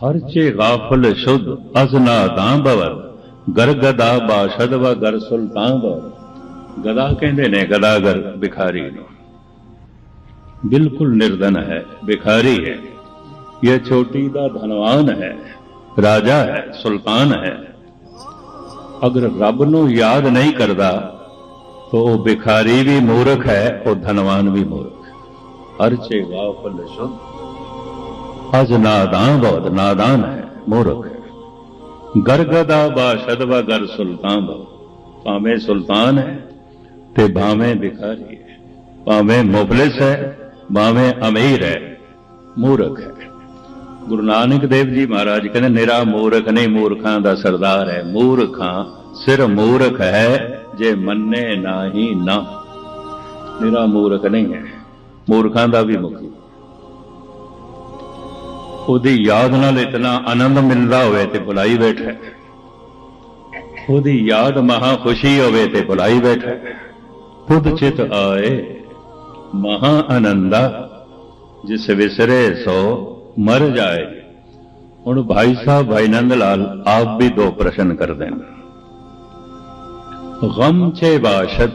ਹਰ ਚੇ ਗਾਫਲ ਸ਼ੁੱਧ ਅਜ਼ਨਾ ਦਾਂ ਬਵਰ ਗਰ ਗਦਾ ਬਾਸ਼ਦ ਵਾ ਗਰ ਸੁਲਤਾਨ ਬਵਰ ਗਦਾ ਕਹਿੰਦੇ ਨੇ ਗਦਾਗਰ ਭਿਖਾਰੀ ਨੂੰ ਬਿਲਕੁਲ ਨਿਰਧਨ ਹੈ ਭਿਖਾਰੀ ਹੈ ਇਹ ਛੋਟੀ ਦਾ ਧਨਵਾਨ ਹੈ ਰਾਜਾ ਹੈ ਸੁਲਤਾਨ ਹੈ ਅਗਰ ਰੱਬ ਨੂੰ ਯਾਦ ਨਹੀਂ ਕਰਦਾ ਤਾਂ ਉਹ ਭਿਖਾਰੀ ਵੀ ਮੂਰਖ ਹੈ ਉਹ ਧਨਵਾਨ ਵੀ ਮੂਰਖ ਅਜ ਨਾਦਾਨ ਬਹੁਤ, ਨਾਦਾਨ ਹੈ, ਮੂਰਖ ਹੈ। ਗਰਗਦਾ ਬਾਸ਼ਦ ਵਾ ਗਰ ਸੁਲਤਾਨ ਬਹੁ। ਭਾਵੇਂ ਸੁਲਤਾਨ ਹੈ ਤੇ ਭਾਵੇਂ ਭਿਖਾਰੀ ਹੈ। ਭਾਵੇਂ ਮੁਫਲਿਸ ਹੈ, ਭਾਵੇਂ ਅਮੀਰ ਹੈ, ਮੂਰਖ ਹੈ। ਗੁਰੂ ਨਾਨਕ ਦੇਵ ਜੀ ਮਹਾਰਾਜ ਕਹਿੰਦੇ, ਨਿਰਾ ਮੂਰਖ ਨਹੀਂ, ਮੂਰਖਾਂ ਦਾ ਸਰਦਾਰ ਹੈ। ਮੂਰਖਾਂ ਸਿਰ ਮੂਰਖ ਹੈ, ਜੇ ਮੰਨੇ ਨਾਹੀ ਨਾ। ਨਿਰਾ ਮੂਰਖ ਨਹੀਂ ਹੈ। ਮੂਰਖਾਂ ਦਾ ਵੀ ਮੁਖੀ। ਉਹਦੀ ਯਾਦ ਨਾਲ ਇਤਨਾ ਆਨੰਦ ਮਿਲਦਾ ਹੋਵੇ ਤੇ ਬੁਲਾਈ ਬੈਠਾ। ਉਹਦੀ ਯਾਦ ਮਹਾ ਖੁਸ਼ੀ ਹੋਵੇ ਤੇ ਬੁਲਾਈ ਬੈਠਾ। ਖੁਦ ਚਿਤ ਆਏ, ਮਹਾ ਆਨੰਦਾ, ਜਿਸ ਵਿਸਰੇ ਸੋ ਮਰ ਜਾਏ। ਹੁਣ ਭਾਈ ਸਾਹਿਬ ਭਾਈ ਨੰਦ ਲਾਲ ਆਪ ਵੀ ਦੋ ਪ੍ਰਸ਼ਨ ਕਰਦੇ ਨੇ ਗਮ ਚੇ ਬਾਸ਼ਦ,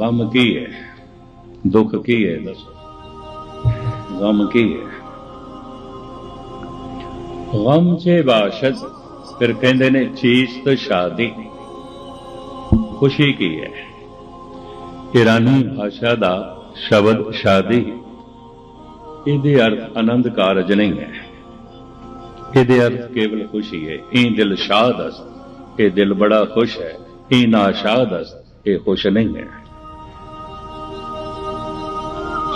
ਗਮ ਕੀ ਹੈ ਦੁੱਖ ਕੀ ਹੈ ਦੱਸੋ। ਗਮ ਕੀ ਹੈ ਗਮ ਚੇ ਬਾਸ਼ਦ ਫਿਰ ਕਹਿੰਦੇ ਨੇ ਚੀਜ਼ ਸ਼ਾਦੀ। ਖੁਸ਼ੀ ਕੀ ਹੈ? ਇਰਾਨੀ ਭਾਸ਼ਾ ਦਾ ਸ਼ਬਦ ਸ਼ਾਦੀ। ਇਹਦੇ ਅਰਥ ਆਨੰਦ ਕਾਰਜ ਨਹੀਂ ਹੈ। ਇਹਦੇ ਅਰਥ ਕੇਵਲ ਖੁਸ਼ੀ ਹੈ। ਇਹ ਦਿਲ ਸ਼ਾਦ ਅਸਤ, ਇਹ ਦਿਲ ਬੜਾ ਖੁਸ਼ ਹੈ। ਇਹ ਨਾਸ਼ਾਦ ਅਸਤ, ਇਹ ਖੁਸ਼ ਨਹੀਂ ਹੈ।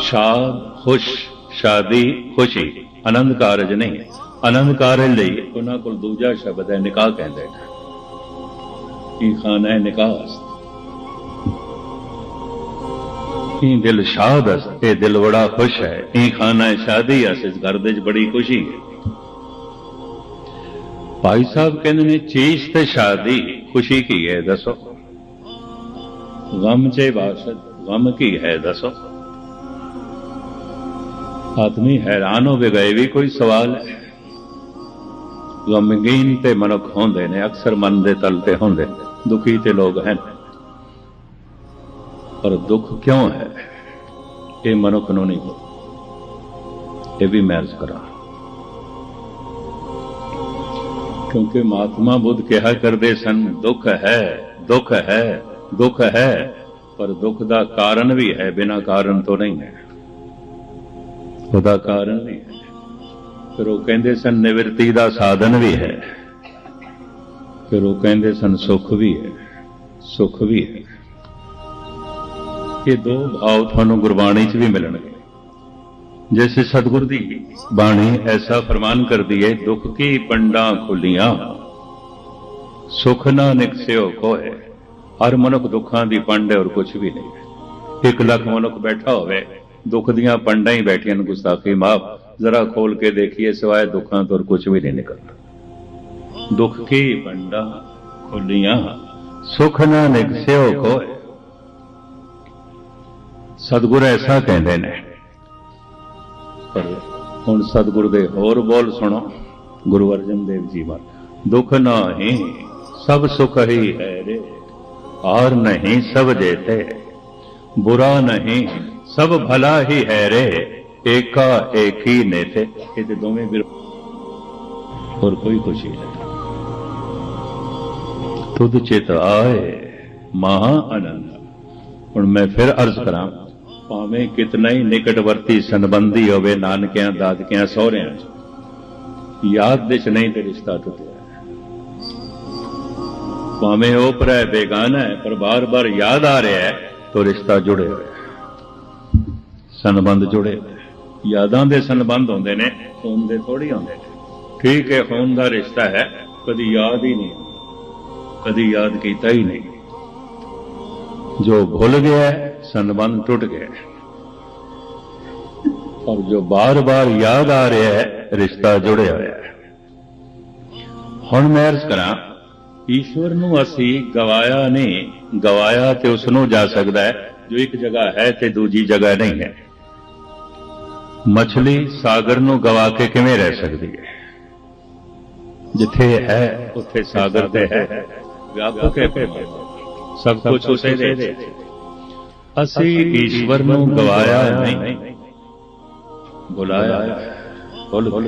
ਸ਼ਾਦ, ਖੁਸ਼, ਸ਼ਾਦੀ, ਖੁਸ਼ੀ, ਆਨੰਦ ਕਾਰਜ ਨਹੀਂ ਹੈ। ਆਨੰਦ ਕਾਰਜ ਲਈ। ਉਹਨਾਂ ਕੋਲ ਦੂਜਾ ਸ਼ਬਦ ਹੈ, ਨਿਕਾਹ ਕਹਿੰਦੇ ਨੇ। ਇਹ ਖਾਨਾ ਹੈ ਨਿਕਾਹ ਇਹ ਦਿਲ ਸ਼ਾਦ ਹੈ? ਇਹ ਦਿਲ ਬੜਾ ਖੁਸ਼ ਹੈ। ਇਹ ਖਾਨਾ ਹੈ ਸ਼ਾਦੀ ਹੈ? ਇਸ ਘਰ ਦੇ ਵਿੱਚ ਬੜੀ ਖੁਸ਼ੀ ਹੈ। ਭਾਈ ਸਾਹਿਬ ਕਹਿੰਦੇ ਨੇ, ਚੀਜ਼ ਤੇ ਸ਼ਾਦੀ, ਖੁਸ਼ੀ ਕੀ ਹੈ, ਦੱਸੋ। ਗਮ ਚੇ ਬਾਸ਼ਦ ਗਮ ਕੀ ਹੈ, ਦੱਸੋ। ਆਦਮੀ ਹੈਰਾਨ ਹੋ ਗਏ ਵੀ ਕੋਈ ਸਵਾਲ ਹੈ। ਗਮਗੀਨ ਤੇ ਮਨੁੱਖ ਹੁੰਦੇ ਨੇ, ਅਕਸਰ ਮਨ ਦੇ ਤਲ ਤੇ ਹੁੰਦੇ ਦੁਖੀ ਤੇ ਲੋਕ ਹਨ। ਪਰ ਦੁੱਖ ਕਿਉਂ ਹੈ? ਇਹ ਮਨੁੱਖ ਨੂੰ ਨਹੀਂ ਪਤਾ। ਇਹ ਵੀ ਮੈਂ ਅਰਜ਼ ਕਰਾਂ। ਕਿਉਂਕਿ ਮਹਾਤਮਾ ਬੁੱਧ ਕਿਹਾ ਕਰਦੇ ਸਨ, ਦੁੱਖ ਹੈ ਦੁੱਖ ਹੈ ਦੁੱਖ ਹੈ। ਪਰ ਦੁੱਖ ਦਾ ਕਾਰਨ ਵੀ ਹੈ, ਬਿਨਾਂ ਕਾਰਨ ਤੋਂ ਨਹੀਂ ਹੈ। ਉਹਦਾ ਕਾਰਨ ਨਹੀਂ ਹੈ। ਫਿਰ ਉਹ ਕਹਿੰਦੇ ਸਨ, ਨਿਵਰਤੀ ਦਾ ਸਾਧਨ ਵੀ ਹੈ। ਫਿਰ ਉਹ ਕਹਿੰਦੇ ਸਨ, ਸੁੱਖ ਵੀ ਹੈ, ਸੁੱਖ ਵੀ ਹੈ। ਇਹ ਦੋ ਭਾਵ ਤੁਹਾਨੂੰ ਗੁਰਬਾਣੀ 'ਚ ਵੀ ਮਿਲਣਗੇ। ਜੈਸੇ ਸਤਿਗੁਰ ਦੀ ਬਾਣੀ ਐਸਾ ਫਰਮਾਨ ਕਰਦੀ ਹੈ ਦੁੱਖ ਕੀ ਪੰਡਾਂ ਖੁੱਲੀਆਂ ਸੁਖ ਨਾ ਨਿਕਸਿਓ ਕੋਏ ਹਰ ਮਨੁੱਖ ਦੁੱਖਾਂ ਦੀ ਪੰਡ ਹੈ ਔਰ ਕੁਝ ਵੀ ਨਹੀਂ। ਇੱਕ ਲੱਖ ਮਨੁੱਖ ਬੈਠਾ ਹੋਵੇ, ਦੁੱਖ ਦੀਆਂ ਪੰਡਾਂ ਹੀ ਬੈਠੀਆਂ ਨੇ ਗੁਸਤਾਖੀ ਮਾਫ। ਜ਼ਰਾ ਖੋਲ ਕੇ ਦੇਖੀਏ, ਸਿਵਾਏ ਦੁੱਖਾਂ ਤੋਂ ਕੁਝ ਵੀ ਨਹੀਂ ਨਿਕਲਦਾ। ਦੁੱਖ ਕੀ ਪੰਡਾਂ ਖੁੱਲੀਆਂ, ਸੁਖ ਨਾ ਨਿਕਸਿਓ ਕੋਏ। ਸਤਿਗੁਰ ਐਸਾ ਕਹਿੰਦੇ ਨੇ। ਪਰ ਹੁਣ ਸਤਿਗੁਰ ਦੇ ਹੋਰ ਬੋਲ ਸੁਣੋ, ਗੁਰੂ ਅਰਜਨ ਦੇਵ ਜੀ ਮਹਾਰਾਜ ਦੁੱਖ ਨਾਹੀ, ਸਭ ਸੁਖ ਹੀ ਹੈ ਰੇ। ਔਰ ਨਹੀਂ ਸਭ ਜੇਤੇ। ਬੁਰਾ ਨਹੀਂ, ਸਭ ਭਲਾ ਹੀ ਹੈ ਰੇ। ਏਕਾ ਏਕੀ ਨੇਤੇ ਇਹ ਤੇ ਦੋਵੇਂ ਵੀ ਹੋਰ ਕੋਈ ਖੁਸ਼ੀ ਨਹੀਂ। ਤੁਧ ਚਿਤ ਆਏ ਮਹਾ ਆਨੰਦ। ਹੁਣ ਮੈਂ ਫਿਰ ਅਰਜ਼ ਕਰਾਂ, ਭਾਵੇਂ ਕਿਤਨਾ ਹੀ ਨਿਕਟਵਰਤੀ ਸੰਬੰਧੀ ਹੋਵੇ ਨਾਨਕਿਆਂ, ਦਾਦਕਿਆਂ, ਸਹੁਰਿਆਂ 'ਚ, ਯਾਦ ਦੇ ਚ ਨਹੀਂ ਤੇ ਰਿਸ਼ਤਾ ਟੁੱਟਿਆ। ਭਾਵੇਂ ਉਹ ਪਰੈ ਬੇਗਾਨਾ ਹੈ, ਪਰ ਬਾਰ-ਬਾਰ ਯਾਦ ਆ ਰਿਹਾ ਹੈ, ਤਾਂ ਰਿਸ਼ਤਾ ਜੁੜੇ ਹੋਇਆ ਸੰਬੰਧ ਜੁੜੇ ਹੋਏ। ਯਾਦਾਂ ਦੇ ਸੰਬੰਧ ਹੁੰਦੇ ਨੇ, ਖੂਨ ਦੇ ਥੋੜੀ ਹੁੰਦੇ ਨੇ। ਠੀਕ ਹੈ, ਖੂਨ ਦਾ ਰਿਸ਼ਤਾ ਹੈ, ਕਦੀ ਯਾਦ ਹੀ ਨਹੀਂ, ਕਦੀ ਯਾਦ ਕੀਤਾ ਹੀ ਨਹੀਂ। ਜੋ ਭੁੱਲ ਗਿਆ ਸੰਬੰਧ ਟੁੱਟ ਗਿਆ ਔਰ ਜੋ ਬਾਰ-ਬਾਰ ਯਾਦ ਆ ਰਿਹਾ ਹੈ, ਰਿਸ਼ਤਾ ਜੁੜਿਆ ਹੋਇਆ ਹੈ। ਹੁਣ ਮੈਂ ਅਰਜ਼ ਕਰਾਂ, ਈਸ਼ਵਰ ਨੂੰ ਅਸੀਂ ਗਵਾਇਆ ਨਹੀਂ, ਗਵਾਇਆ ਤੇ ਉਸ ਨੂੰ ਜਾ ਸਕਦਾ ਹੈ, ਜੋ ਇੱਕ ਜਗ੍ਹਾ ਹੈ ਤੇ ਦੂਜੀ ਜਗ੍ਹਾ ਨਹੀਂ ਹੈ। ਮਛਲੀ ਸਾਗਰ ਨੂੰ ਗਵਾ ਕੇ ਕਿਵੇਂ ਰਹਿ ਸਕਦੀ ਹੈ? ਜਿੱਥੇ ਹੈ ਉੱਥੇ ਸਾਗਰ ਤੇ ਹੈ। ਵਿਆਪਕ ਹੈ। ਸਭ ਕੁਝ ਉਸੇ ਦੇ। ਅਸੀਂ ਈਸ਼ਵਰ ਨੂੰ ਗਵਾਇਆ ਨਹੀਂ। ਬੁਲਾਇਆ। ਬੋਲ ਬੋਲ।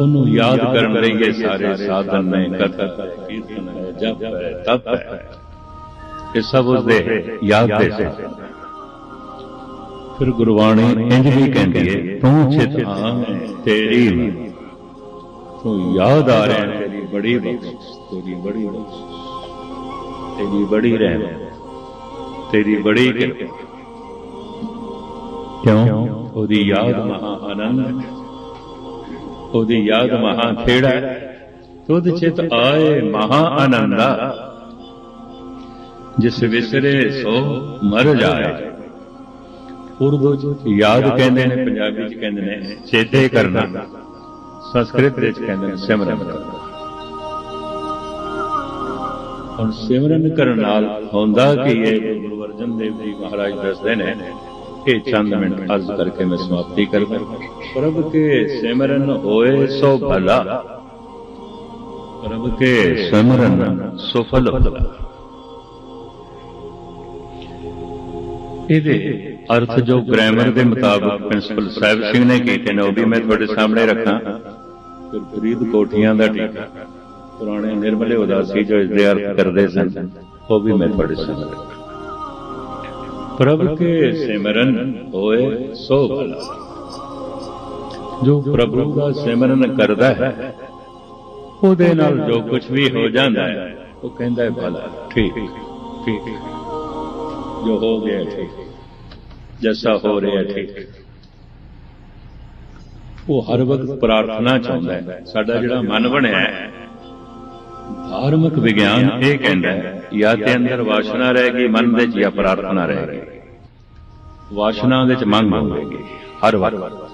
ਉਹਨੂੰ ਯਾਦ ਕਰਨ ਲਈ ਇਹ ਸਾਰੇ ਸਾਧਨ ਨੇ ਕਥਾ ਕੀਰਤਨ ਹੈ ਜਪ ਹੈ ਤਪ ਹੈ। ਇਹ ਸਭ ਉਸ ਦੇ ਯਾਦ ਦੇ ਨੇ। ਫਿਰ ਗੁਰਬਾਣੀ ਇੰਜ ਵੀ ਕਹਿੰਦੀ ਹੈ ਤੂੰ ਚਿਤ ਆਮ ਤੇਰੀ ਮੈਂ। ਤੂੰ ਯਾਦ ਆ ਰਿਹਾ ਤੇਰੀ ਬੜੀ ਬਖਸ਼ਿਸ਼ ਤੇਰੀ ਬੜੀ ਬਖਸ਼ਿਸ਼ ਤੇਰੀ ਬੜੀ ਰਹਿਮਤ ਤੇਰੀ ਬੜੀ ਕਿਰਪਾ ਕਿਉਂ? ਉਹਦੀ ਯਾਦ ਮਹਾ ਆਨੰਦ। ਉਹਦੀ ਯਾਦ ਮਹਾ ਖੇੜਾ। ਤੁਧ ਚਿਤ ਆਏ ਮਹਾ ਆਨੰਦਾ ਜਿਸ ਵਿਸਰੇ ਸੋ ਮਰ ਜਾਏ। ਉਰਦੂ ਚ ਯਾਦ ਕਹਿੰਦੇ ਨੇ ਪੰਜਾਬੀ ਚ ਕਹਿੰਦੇ ਨੇ ਚੇਤੇ ਕਰਨਾ। ਸੰਸਕ੍ਰਿਤ ਵਿੱਚ ਕਹਿੰਦੇ ਨੇ ਸਿਮਰਨ। ਕਰਨਾ ਹੁਣ ਸਿਮਰਨ ਕਰਨ ਨਾਲ ਹੁੰਦਾ ਕਿ ਇਹ ਗੁਰੂ ਅਰਜਨ ਦੇਵ ਜੀ ਮਹਾਰਾਜ ਦੱਸਦੇ ਨੇ ਕਿ ਚੰਦ ਮਿੰਟ ਅਰਜ਼ ਕਰਕੇ ਮੈਂ ਸਮਾਪਤੀ ਕਰਦਾ। ਪ੍ਰਭ ਕੇ ਸਿਮਰਨ ਹੋਏ ਸੋ ਭਲਾ। ਪ੍ਰਭ ਕੇ ਸਿਮਰਨ ਸੁਫਲ ਇਹਦੇ ਅਰਥ ਜੋ ਗ੍ਰਾਮਰ ਦੇ ਮੁਤਾਬਕ ਪ੍ਰਿੰਸੀਪਲ ਸਾਹਿਬ ਸਿੰਘ ਨੇ ਕੀਤੇ ਨੇ ਉਹ ਵੀ ਮੈਂ ਤੁਹਾਡੇ ਸਾਹਮਣੇ ਰੱਖਾਂ। ਫਿਰ ਫਰੀਦ ਕੋਠੀਆਂ ਦਾ ਟੀਕਾ। ਪੁਰਾਣੇ ਨਿਰਮਲੇ ਉਦਾਸੀ ਜੋ ਇਸ ਦੇ ਅਰਥ ਕਰਦੇ ਸਨ ਉਹ ਵੀ ਮੈਂ ਤੁਹਾਡੇ ਸਾਹਮਣੇ ਰੱਖਾਂ। ਪ੍ਰਭ ਕੇ ਸਿਮਰਨ ਹੋਏ ਸੋ ਭਲਾ। ਜੋ ਪ੍ਰਭੂ ਦਾ ਸਿਮਰਨ ਕਰਦਾ ਹੈ ਉਹਦੇ ਨਾਲ ਜੋ ਕੁਝ ਵੀ ਹੋ ਜਾਂਦਾ ਹੈ ਉਹ ਕਹਿੰਦਾ ਹੈ ਭਲਾ। ਠੀਕ ਠੀਕ। ਜੋ ਹੋ ਗਿਆ ਠੀਕ। ਜੈਸਾ ਹੋ ਰਿਹਾ ਠੀਕ ਉਹ ਹਰ ਵਕਤ ਪ੍ਰਾਰਥਨਾ ਚਾਹੁੰਦਾ ਹੈ। ਸਾਡਾ ਜਿਹੜਾ ਮਨ ਬਣਿਆ ਹੈ, ਧਾਰਮਿਕ ਵਿਗਿਆਨ ਇਹ ਕਹਿੰਦਾ ਹੈ ਜਾਂ ਤੇ ਅੰਦਰ ਵਾਸ਼ਨਾ ਰਹੇਗੀ, ਮਨ ਦੇ ਚ ਜਾਂ ਪ੍ਰਾਰਥਨਾ ਰਹੇਗੀ। ਵਾਸ਼ਨਾ ਦੇ ਵਿੱਚ ਮੰਗ ਹੋਵੇਗੀ, ਹਰ ਵਕਤ।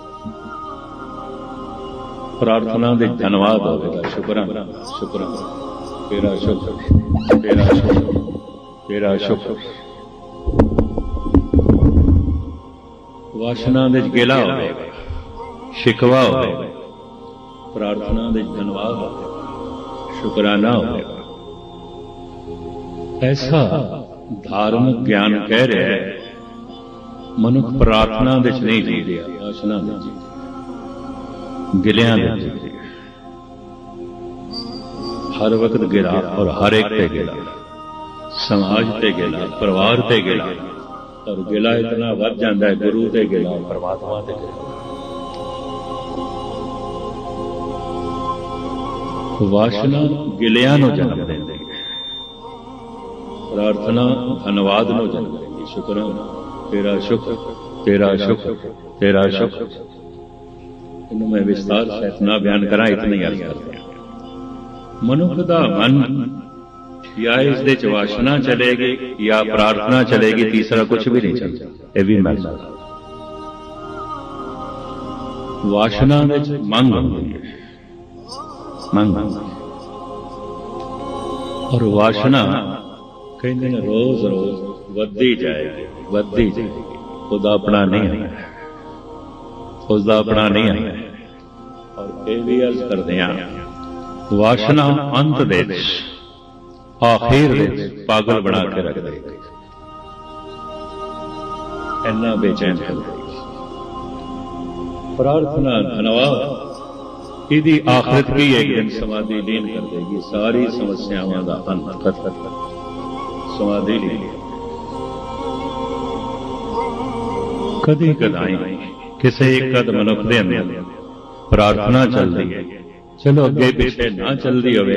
ਪ੍ਰਾਰਥਨਾ ਦੇ ਧੰਨਵਾਦ ਹੋਵੇਗਾ ਸ਼ੁਕਰਾਂ ਸ਼ੁਕਰਾਨਾ। ਤੇਰਾ ਸ਼ੁਕਰ ਤੇਰਾ ਸ਼ੁਕਰ ਤੇਰਾ ਸ਼ੁਕਰ। ਵਾਸ਼ਨਾ ਦੇ ਵਿੱਚ ਗਿਲਾ ਹੋਵੇਗਾ, ਸ਼ਿਕਵਾ ਹੋਵੇਗਾ, ਪ੍ਰਾਰਥਨਾ ਦੇ ਚ ਧੰਨਵਾਦ ਹੋਵੇਗਾ, ਸ਼ੁਕਰਾਨਾ ਹੋਵੇਗਾ। ਐਸਾ ਧਾਰਮਿਕ ਗਿਆਨ ਕਹਿ ਰਿਹਾ ਹੈ, ਮਨੁੱਖ ਪ੍ਰਾਰਥਨਾ ਦੇ ਵਿੱਚ ਨਹੀਂ ਜੀ ਰਿਹਾ ਵਾਸ਼ਨਾ ਦੇ ਚ ਗਿਲਿਆਂ ਦੇ ਚ ਹਰ ਵਕਤ ਗਿਲਾ ਔਰ ਹਰ ਇੱਕ ਤੇ ਗਿਲਾ, ਸਮਾਜ ਤੇ ਗਿਲਾ, ਪਰਿਵਾਰ ਤੇ ਗਿਲਾ। ਔਰ ਗਿਲਾ ਇਤਨਾ ਵੱਧ ਜਾਂਦਾ ਹੈ ਗੁਰੂ ਤੇ ਗਿਲਾ ਪਰਮਾਤਮਾ ਤੇ ਗਿਲਾ ਵਾਸ਼ਨਾ ਗਿਲਿਆਂ ਨੂੰ ਜਨਮ ਦਿੰਦੀ ਹੈ। ਪ੍ਰਾਰਥਨਾ ਧੰਨਵਾਦ ਨੂੰ ਜਨਮ ਦਿੰਦੀ ਸ਼ੁਕਰਾਨਾ ਤੇਰਾ ਸ਼ੁਕਰ ਤੇਰਾ ਸ਼ੁਕਰ ਤੇਰਾ ਸ਼ੁਕਰ। ਇਹਨੂੰ ਮੈਂ ਵਿਸਤਾਰ ਸਹਿਤ ਨਾ ਬਿਆਨ ਕਰਾਂ ਇਤਨਾ ਹੀ ਅਰਜ਼ ਕਰਦਾ ਮਨੁੱਖ ਦਾ ਮਨ ਜਾਂ ਇਸ ਦੇ ਚ ਵਾਸ਼ਨਾ ਚਲੇਗੀ ਜਾਂ ਪ੍ਰਾਰਥਨਾ ਚਲੇਗੀ ਤੀਸਰਾ ਕੁਝ ਵੀ ਨਹੀਂ ਚੱਲਦਾ ਇਹ ਵੀ ਮੈਂ ਦੱਸਦਾ ਵਾਸ਼ਨਾ ਦੇ ਮੰਗ ਹੁੰਦੀ ਹੈ ਮੰਗ ਔਰ ਵਾਸ਼ਨਾ ਕਹਿੰਦੇ ਨੇ ਰੋਜ਼ ਰੋਜ਼ ਵੱਧਦੀ ਜਾਏਗੀ ਵੱਧਦੀ ਜਾਏਗੀ ਉਹਦਾ ਆਪਣਾ ਨਹੀਂ ਹੈ ਉਸ ਦਾ ਆਪਣਾ ਨਹੀਂ ਹੈ ਔਰ ਇਹ ਵੀ ਅਰਜ਼ ਕਰਦੇ ਹਾਂ ਵਾਸ਼ਨਾ ਅੰਤ ਦੇ ਵਿੱਚ ਆਖਿਰ ਵਿੱਚ ਪਾਗਲ ਬਣਾ ਕੇ ਰੱਖ ਦੇਗੀ ਇੰਨਾ ਬੇਚੈਨ ਕਰ। ਦੇਗੀ ਪ੍ਰਾਰਥਨਾ ਧੰਨਵਾਦ ਇਹਦੀ ਆਖਰਤ ਕੀ ਹੈ ਕਿ ਸਮਾਧੀ ਲੀਨ ਕਰ ਦੇਗੀ। ਸਾਰੀ ਸਮੱਸਿਆਵਾਂ ਦਾ ਅੰਤ ਸਮਾਧੀ ਲੀਨ। ਕਦੀ ਕਦਾਈ ਕਿਸੇ ਇੱਕ ਕਦ ਮਨੁੱਖ ਦੇ ਅੰਦਰ ਪ੍ਰਾਰਥਨਾ ਚੱਲਦੀ ਹੈ। ਚਲੋ ਅੱਗੇ ਪਿੱਛੇ ਨਾ ਚੱਲਦੀ ਹੋਵੇ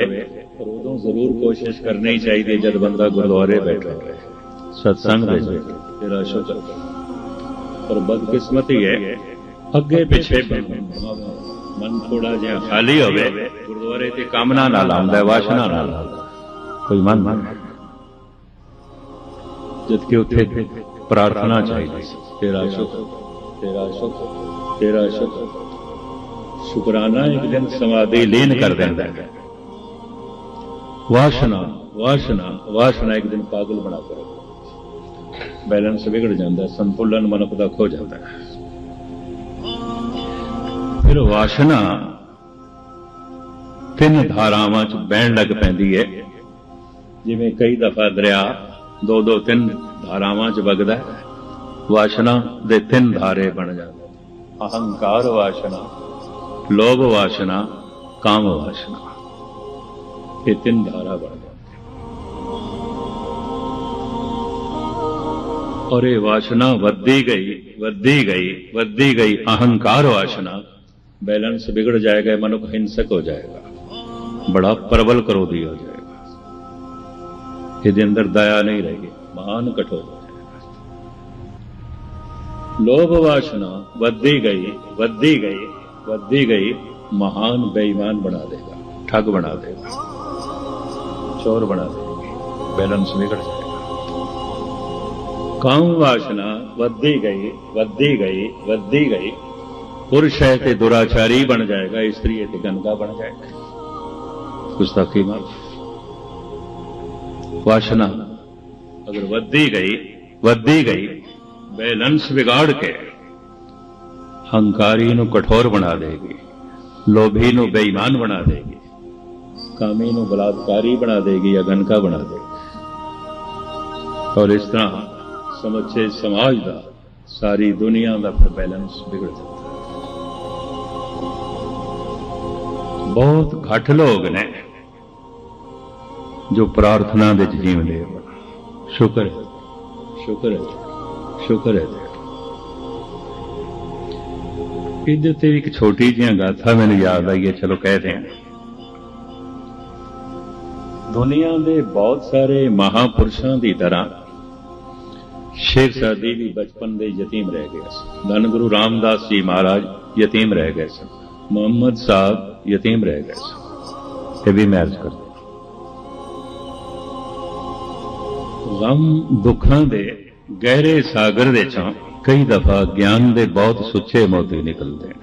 ਪਰ ਉਦੋਂ ਜ਼ਰੂਰ ਕੋਸ਼ਿਸ਼ ਕਰਨੀ ਚਾਹੀਦੀ ਹੈ ਜਦ ਬੰਦਾ ਗੁਰਦੁਆਰੇ ਬੈਠਾ ਹੋਵੇ ਸਤਸੰਗ ਵਿੱਚ ਤੇਰਾ ਸ਼ੁਕਰ ਪਰ ਬਦਕਿਸਮਤੀ ਹੈ ਅੱਗੇ ਪਿੱਛੇ ਮਨ ਥੋੜਾ ਜਿਹਾ ਖਾਲੀ ਹੋਵੇ ਗੁਰਦੁਆਰੇ ਤੇ ਕਾਮਨਾ ਨਾਲ ਆਉਂਦਾ ਹੈ ਵਾਸ਼ਨਾ ਨਾਲ ਆਉਂਦਾ ਕੋਈ ਮਨ ਜਦ ਕਿ ਉੱਥੇ ਪ੍ਰਾਰਥਨਾ ਸ਼ੁਕਰਾਨਾ ਇੱਕ ਦਿਨ ਸਮਾਧੀ ਲੀਨ ਕਰ ਦਿੰਦਾ ਹੈ। ਵਾਸ਼ਨਾ ਵਾਸ਼ਨਾ ਵਾਸ਼ਨਾ ਇੱਕ ਦਿਨ ਪਾਗਲ ਬਣਾ ਕੇ ਬੈਲੈਂਸ ਵਿਗੜ ਜਾਂਦਾ ਸੰਤੁਲਨ ਮਨੁੱਖ ਦਾ ਖੋ ਜਾਂਦਾ ਹੈ। ਫਿਰ ਵਾਸ਼ਨਾ ਤਿੰਨ ਧਾਰਾਵਾਂ 'ਚ ਬਹਿਣ ਲੱਗ ਪੈਂਦੀ ਹੈ। ਜਿਵੇਂ ਕਈ ਦਫਾ ਦਰਿਆ ਦੋ ਦੋ ਤਿੰਨ ਧਾਰਾਵਾਂ 'ਚ ਵਗਦਾ ਹੈ। ਵਾਸ਼ਨਾ ਦੇ ਤਿੰਨ ਧਾਰੇ ਬਣ ਜਾਂਦੇ ਅਹੰਕਾਰ ਵਾਸ਼ਨਾ। लोभ वासना काम वासना ये तीन धारा बढ़ जाते और ये वासना वृद्धि गई वृद्धि गई वृद्धि गई, अहंकार वासना, बैलेंस बिगड़ जाएगा, मनुख का हिंसक हो जाएगा, बड़ा प्रबल क्रोधी हो जाएगा। यदि अंदर दया नहीं रहेगी, महान कठोर हो जाएगा। लोभ वासना बदी गई बदी गई ਗਈ ਵੱਧਦੀ ਗਈ ਮਹਾਨ ਬੇਈਮਾਨ ਬਣਾ ਦੇਗਾ ਠੱਗ ਬਣਾ ਦੇਗਾ ਚੋਰ ਬਣਾ ਦੇਗਾ ਬੈਲੈਂਸ ਵਿਗੜ ਜਾਏਗਾ ਕਾਮ ਵਾਸ਼ਨਾ ਵੱਧਦੀ ਗਈ ਵੱਧਦੀ ਗਈ ਵੱਧਦੀ ਗਈ ਪੁਰਸ਼ ਹੈ ਤੇ ਦੁਰਾਚਾਰੀ ਬਣ ਜਾਏਗਾ ਇਸਤਰੀ ਹੈ ਤੇ ਗੰਦਾ ਬਣ ਜਾਏਗਾ ਗੁਸਤਾਖੀ ਮਾਰ ਵਾਸ਼ਨਾ ਅਗਰ ਵੱਧਦੀ ਗਈ ਵੱਧਦੀ ਗਈ ਬੈਲੈਂਸ ਵਿਗਾੜ ਕੇ ਹੰਕਾਰੀ ਨੂੰ ਕਠੋਰ ਬਣਾ ਦੇਗੀ, ਲੋਭੀ ਨੂੰ ਬੇਈਮਾਨ ਬਣਾ ਦੇਗੀ, ਕਾਮੀ ਨੂੰ ਬਲਾਤਕਾਰੀ ਬਣਾ ਦੇਗੀ, ਅਗਨਕਾ ਬਣਾ ਦੇਗੀ। ਔਰ ਇਸ ਤਰ੍ਹਾਂ ਸਮੁੱਚੇ ਸਮਾਜ ਦਾ, ਸਾਰੀ ਦੁਨੀਆ ਦਾ ਫਿਰ ਬੈਲੈਂਸ ਵਿਗੜ ਜਾਂਦਾ ਬਹੁਤ ਘੱਟ ਲੋਕ ਨੇ ਜੋ ਪ੍ਰਾਰਥਨਾ ਵਿੱਚ ਜੀਵਦੇ ਸ਼ੁਕਰ ਹੈ ਸ਼ੁਕਰ ਹੈ ਸ਼ੁਕਰ ਹੈ। ਇਹਦੇ ਤੇ ਇੱਕ ਛੋਟੀ ਜਿਹੀ ਗਾਥਾ ਮੈਨੂੰ ਯਾਦ ਆਈ ਹੈ, ਚਲੋ ਕਹਿ ਦਿਆਂ। ਦੁਨੀਆ ਦੇ ਬਹੁਤ ਸਾਰੇ ਮਹਾਪੁਰਸ਼ਾਂ ਦੀ ਤਰ੍ਹਾਂ ਸ਼ੇਖ ਸਾਦੀ ਵੀ ਬਚਪਨ ਦੇ ਯਤੀਮ ਰਹਿ ਗਏ ਸਨ ਧੰਨ ਗੁਰੂ ਰਾਮਦਾਸ ਜੀ ਮਹਾਰਾਜ ਯਤੀਮ ਰਹਿ ਗਏ ਸਨ। ਮੁਹੰਮਦ ਸਾਹਿਬ ਯਤੀਮ ਰਹਿ ਗਏ ਸਨ। ਇਹ ਵੀ ਮੈਂ ਅਰਜ਼ ਕਰਦਾ ਗਮ ਦੁੱਖਾਂ ਦੇ ਗਹਿਰੇ ਸਾਗਰ ਦੇ ਚੋਂ ਕਈ ਦਫਾ ਗਿਆਨ ਦੇ ਬਹੁਤ ਸੁੱਚੇ ਮੋਤੀ ਨਿਕਲਦੇ ਨੇ।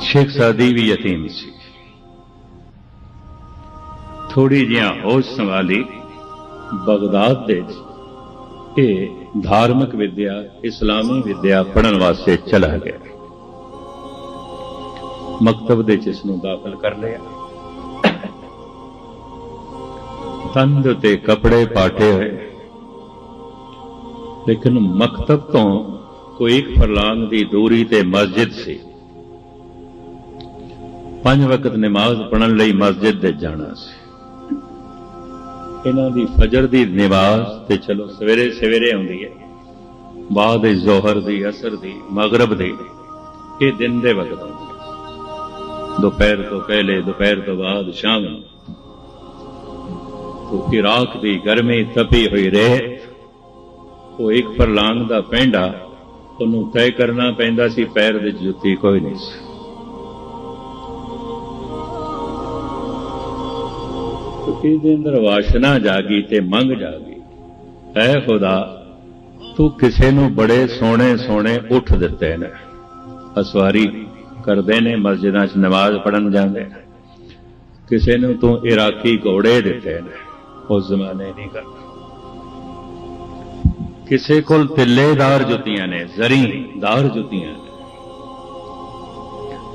ਸ਼ੇਖ ਸਾਦੀ ਵੀ ਯਤੀਮ ਸੀ। ਥੋੜੀ ਜਿਹਾ ਹੋਸ਼ ਸੰਭਾਲੀ ਬਗਦਾਦ ਦੇ ਇਹ ਧਾਰਮਿਕ ਵਿਦਿਆ, ਇਸਲਾਮੀ ਵਿਦਿਆ ਪੜਨ ਵਾਸਤੇ ਚਲਾ ਗਿਆ। ਮਕਤਬ ਦੇ ਵਿੱਚ ਇਸ ਨੂੰ ਦਾਖਲ ਕਰ ਲਿਆ। ਤੰਦ ਤੇ ਕੱਪੜੇ ਪਾਟੇ ਹੋਏ। ਲੇਕਿਨ ਮਕਤਬ ਤੋਂ ਕੋਈ ਇੱਕ ਫਰਲਾਂਗ ਦੀ ਦੂਰੀ ਤੇ ਮਸਜਿਦ ਸੀ। ਪੰਜ ਵਕਤ ਨਮਾਜ਼ ਪੜਨ ਲਈ ਮਸਜਿਦ ਦੇ ਜਾਣਾ ਸੀ। ਇਹਨਾਂ ਦੀ ਫਜਰ ਦੀ ਨਮਾਜ਼ ਤੇ ਚਲੋ ਸਵੇਰੇ ਸਵੇਰੇ ਆਉਂਦੀ ਹੈ। ਬਾਅਦ ਜ਼ੋਹਰ ਦੀ, ਅਸਰ ਦੀ, ਮਗਰਬ ਦੀ, ਇਹ ਦਿਨ ਦੇ ਵਕਤ ਆਉਂਦੀ ਹੈ। ਦੁਪਹਿਰ ਤੋਂ ਪਹਿਲੇ, ਦੁਪਹਿਰ ਤੋਂ ਬਾਅਦ ਸ਼ਾਮ ਨੂੰ। ਤੋ ਇਰਾਕ ਦੀ ਗਰਮੀ ਤਪੀ ਹੋਈ ਰਹੇ। ਉਹ ਇੱਕ ਫਰਲਾਂਗ ਦਾ ਪੈਂਡਾ ਉਹਨੂੰ ਤੈਅ ਕਰਨਾ ਪੈਂਦਾ ਸੀ, ਪੈਰ ਦੇ ਜੁੱਤੀ ਕੋਈ ਨਹੀਂ ਸੀ। ਇਹਦੇ ਅੰਦਰ ਵਾਸ਼ਨਾ ਜਾਗੀ ਤੇ ਮੰਗ ਜਾਗੀ। ਐ ਖੁਦਾ, ਤੂੰ ਕਿਸੇ ਨੂੰ ਬੜੇ ਸੋਹਣੇ ਸੋਹਣੇ ਉੱਠ ਦਿੱਤੇ ਨੇ। ਅਸਵਾਰੀ ਕਰਦੇ ਨੇ, ਮਸਜਿਦਾਂ 'ਚ ਨਮਾਜ਼ ਪੜਨ ਜਾਂਦੇ ਨੇ। ਕਿਸੇ ਨੂੰ ਤੂੰ ਇਰਾਕੀ ਘੋੜੇ ਦਿੱਤੇ ਨੇ। ਉਸ ਜ਼ਮਾਨੇ ਨਹੀਂ ਕਰ ਕਿਸੇ ਕੋਲ ਤਿੱਲੇਦਾਰ ਜੁੱਤੀਆਂ ਨੇ ਜ਼ਰੀਦਾਰ ਜੁੱਤੀਆਂ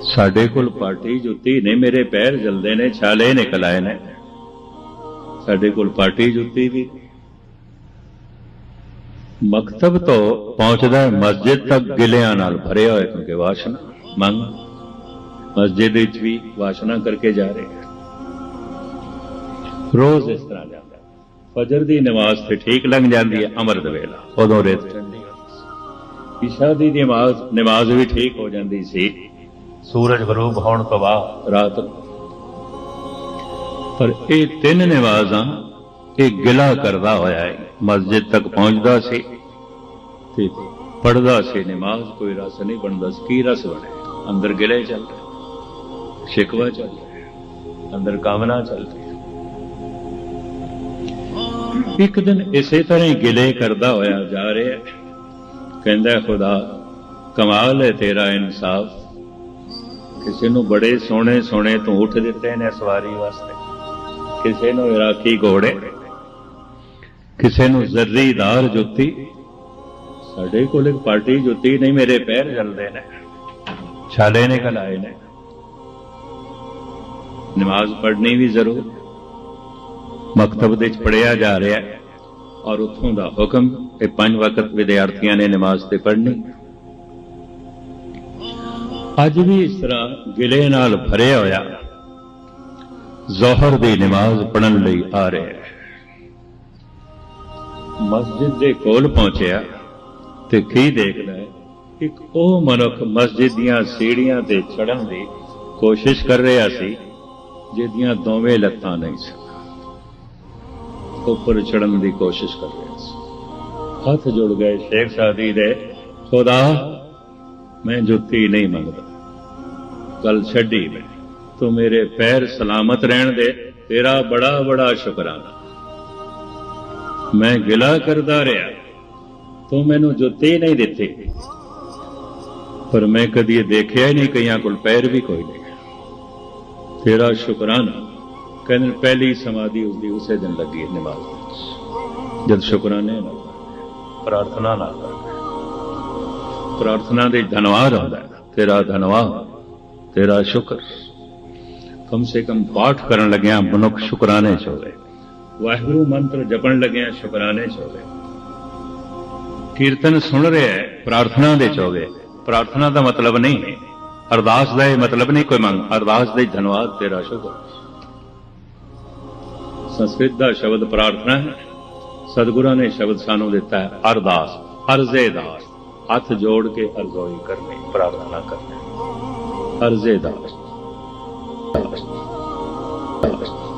ਸਾਡੇ ਕੋਲ ਪਾਰਟੀ ਜੁੱਤੀ ਨੇ ਮੇਰੇ ਪੈਰ ਜਲਦੇ ਨੇ, ਛਾਲੇ ਨਿਕਲ ਆਏ ਨੇ। ਸਾਡੇ ਕੋਲ ਪਾਰਟੀ ਜੁੱਤੀ ਵੀ। ਮਕਤਬ ਤੋਂ ਪਹੁੰਚਦਾ ਮਸਜਿਦ ਤੱਕ ਗਿਲਿਆਂ ਨਾਲ ਭਰਿਆ ਹੋਇਆ, ਕਿਉਂਕਿ ਵਾਸ਼ਨਾ ਮੰਗ। ਮਸਜਿਦ ਵਿੱਚ ਵੀ ਵਾਸ਼ਨਾ ਕਰਕੇ ਜਾ ਰਹੇ ਰੋਜ਼ ਇਸ ਤਰ੍ਹਾਂ ਜਾ ਫਜਰ ਦੀ ਨਮਾਜ਼ ਤੇ ਠੀਕ ਲੰਘ ਜਾਂਦੀ ਹੈ ਅੰਮ੍ਰਿਤ ਵੇਲਾ। ਉਦੋਂ ਰੇਤ ਠੰਡੀ ਇਸ਼ਾ ਦੀ ਨਮਾਜ਼ ਨਮਾਜ਼ ਵੀ ਠੀਕ ਹੋ ਜਾਂਦੀ ਸੀ। ਸੂਰਜ ਗਰੂਬ ਹੋਣ ਤੋਂ ਬਾਅਦ ਰਾਤ ਪਰ ਇਹ ਤਿੰਨ ਨਮਾਜ਼ਾਂ ਇਹ ਗਿਲਾ ਕਰਦਾ ਹੋਇਆ ਹੈ। ਮਸਜਿਦ ਤੱਕ ਪਹੁੰਚਦਾ ਸੀ ਤੇ ਪੜਦਾ ਸੀ। ਨਮਾਜ਼ ਕੋਈ ਰਸ ਨਹੀਂ ਬਣਦਾ ਸੀ। ਕੀ ਰਸ ਬਣੇ ਅੰਦਰ ਗਿਲੇ ਚੱਲ ਰਿਹਾ। ਸ਼ਿਕਵਾ ਚੱਲ ਰਿਹਾ। ਅੰਦਰ ਕਾਮਨਾ ਚੱਲ ਰਹੀ। ਇੱਕ ਦਿਨ ਇਸੇ ਤਰ੍ਹਾਂ ਹੀ ਗਿਲੇ ਕਰਦਾ ਹੋਇਆ ਜਾ ਰਿਹਾ ਕਹਿੰਦਾ, ਖੁਦਾ, ਕਮਾਲ ਹੈ ਤੇਰਾ ਇਨਸਾਫ। ਕਿਸੇ ਨੂੰ ਬੜੇ ਸੋਹਣੇ ਸੋਹਣੇ ਤੋਂ ਉੱਠ ਦਿੱਤੇ ਨੇ ਸਵਾਰੀ ਵਾਸਤੇ। ਕਿਸੇ ਨੂੰ ਇਰਾਕੀ ਘੋੜੇ। ਕਿਸੇ ਨੂੰ ਜ਼ਰਰੀਦਾਰ ਜੁੱਤੀ। ਸਾਡੇ ਕੋਲ ਇੱਕ ਪਾਰਟੀ ਜੁੱਤੀ ਨਹੀਂ, ਮੇਰੇ ਪੈਰ ਜਲਦੇ ਨੇ। ਛਾਲੇ ਨਿਕਲ ਆਏ ਨੇ। ਨਮਾਜ਼ ਪੜ੍ਹਨੀ ਵੀ ਜ਼ਰੂਰ। ਮਕਤਬ ਦੇ ਵਿੱਚ ਪੜਿਆ ਜਾ ਰਿਹਾ ਹੈ ਔਰ ਉੱਥੋਂ ਦਾ ਹੁਕਮ ਇਹ ਪੰਜ ਵਕਤ ਵਿਦਿਆਰਥੀਆਂ ਨੇ ਨਮਾਜ਼ ਤੇ ਪੜ੍ਹਨੀ। ਅੱਜ ਵੀ ਇਸ ਤਰ੍ਹਾਂ ਗਿਲੇ ਨਾਲ ਭਰਿਆ ਹੋਇਆ ਜ਼ੋਹਰ ਦੀ ਨਮਾਜ਼ ਪੜਨ ਲਈ ਆ ਰਿਹਾ ਹੈ। ਮਸਜਿਦ ਦੇ ਕੋਲ ਪਹੁੰਚਿਆ ਤੇ ਕੀ ਦੇਖਦਾ ਹੈ? ਇੱਕ ਉਹ ਮਨੁੱਖ ਮਸਜਿਦ ਦੀਆਂ ਸੀੜੀਆਂ ਤੇ ਚੜ੍ਹਨ ਦੀ ਕੋਸ਼ਿਸ਼ ਕਰ ਰਿਹਾ ਸੀ, ਜਿਹਦੀਆਂ ਦੋਵੇਂ ਲੱਤਾਂ ਨਹੀਂ ਸੀ ਉੱਪਰ ਚੜਨ ਦੀ ਕੋਸ਼ਿਸ਼ ਕਰ ਰਿਹਾ ਸੀ। ਹੱਥ ਜੁੜ ਗਏ, ਸ਼ੇਖ ਸਾਦੀ ਦੇ, ਖੁਦਾ, ਮੈਂ ਜੁੱਤੀ ਨਹੀਂ ਮੰਗਦਾ। ਗੱਲ ਛੱਡੀ ਮੈਂ। ਤੂੰ ਮੇਰੇ ਪੈਰ ਸਲਾਮਤ ਰਹਿਣ ਦੇ, ਤੇਰਾ ਬੜਾ ਬੜਾ ਸ਼ੁਕਰਾਨਾ। ਮੈਂ ਗਿਲਾ ਕਰਦਾ ਰਿਹਾ। ਤੂੰ ਮੈਨੂੰ ਜੁੱਤੀ ਨਹੀਂ ਦਿੱਤੀ। ਪਰ ਮੈਂ ਕਦੀ ਇਹ ਦੇਖਿਆ ਹੀ ਨਹੀਂ ਕਈਆਂ ਕੋਲ ਪੈਰ ਵੀ ਕੋਈ ਨਹੀਂ। ਤੇਰਾ ਸ਼ੁਕਰਾਨਾ ਕਹਿੰਦੇ ਪਹਿਲੀ ਸਮਾਧੀ ਉਸਦੀ ਉਸੇ ਦਿਨ ਲੱਗੀ ਨਮਾਜ਼ ਵਿੱਚ। ਜਦ ਸ਼ੁਕਰਾਨੇ ਨਾਲ, ਪ੍ਰਾਰਥਨਾ ਨਾਲ। ਕਰਦੇ ਪ੍ਰਾਰਥਨਾ ਦੇ ਧੰਨਵਾਦ ਆਉਂਦਾ ਤੇਰਾ ਧੰਨਵਾਦ, ਤੇਰਾ ਸ਼ੁਕਰ। ਕਮ ਸੇ ਕਮ ਪਾਠ ਕਰਨ ਲੱਗਿਆ ਮਨੁੱਖ ਸ਼ੁਕਰਾਨੇ ਚ ਹੋਵੇ ਵਾਹਿਗੁਰੂ ਮੰਤਰ ਜਪਣ ਲੱਗਿਆ ਸ਼ੁਕਰਾਨੇ ਚ ਹੋਵੇ ਕੀਰਤਨ ਸੁਣ ਰਿਹਾ ਹੈ, ਪ੍ਰਾਰਥਨਾ ਦੇ ਚ ਹੋਵੇ ਪ੍ਰਾਰਥਨਾ ਦਾ ਮਤਲਬ ਨਹੀਂ ਹੈ ਅਰਦਾਸ ਦਾ ਇਹ ਮਤਲਬ ਨਹੀਂ ਕੋਈ ਮੰਗ। ਅਰਦਾਸ ਦੇ ਧੰਨਵਾਦ, ਤੇਰਾ ਸ਼ੁਕਰ। ਸੰਸਕ੍ਰਿਤ ਦਾ ਸ਼ਬਦ ਪ੍ਰਾਰਥਨਾ ਹੈ। ਸਤਿਗੁਰਾਂ ਨੇ ਸ਼ਬਦ ਸਾਨੂੰ ਦਿੱਤਾ ਹੈ, ਅਰਦਾਸ, ਅਰਜ਼ੇ ਦਾਸ। ਹੱਥ ਜੋੜ ਕੇ ਅਰਜ਼ੋਈ ਕਰਨੀ, ਪ੍ਰਾਰਥਨਾ ਕਰਨੀ। ਅਰਜ਼ੇ ਦਾਸ। ਦਾਸ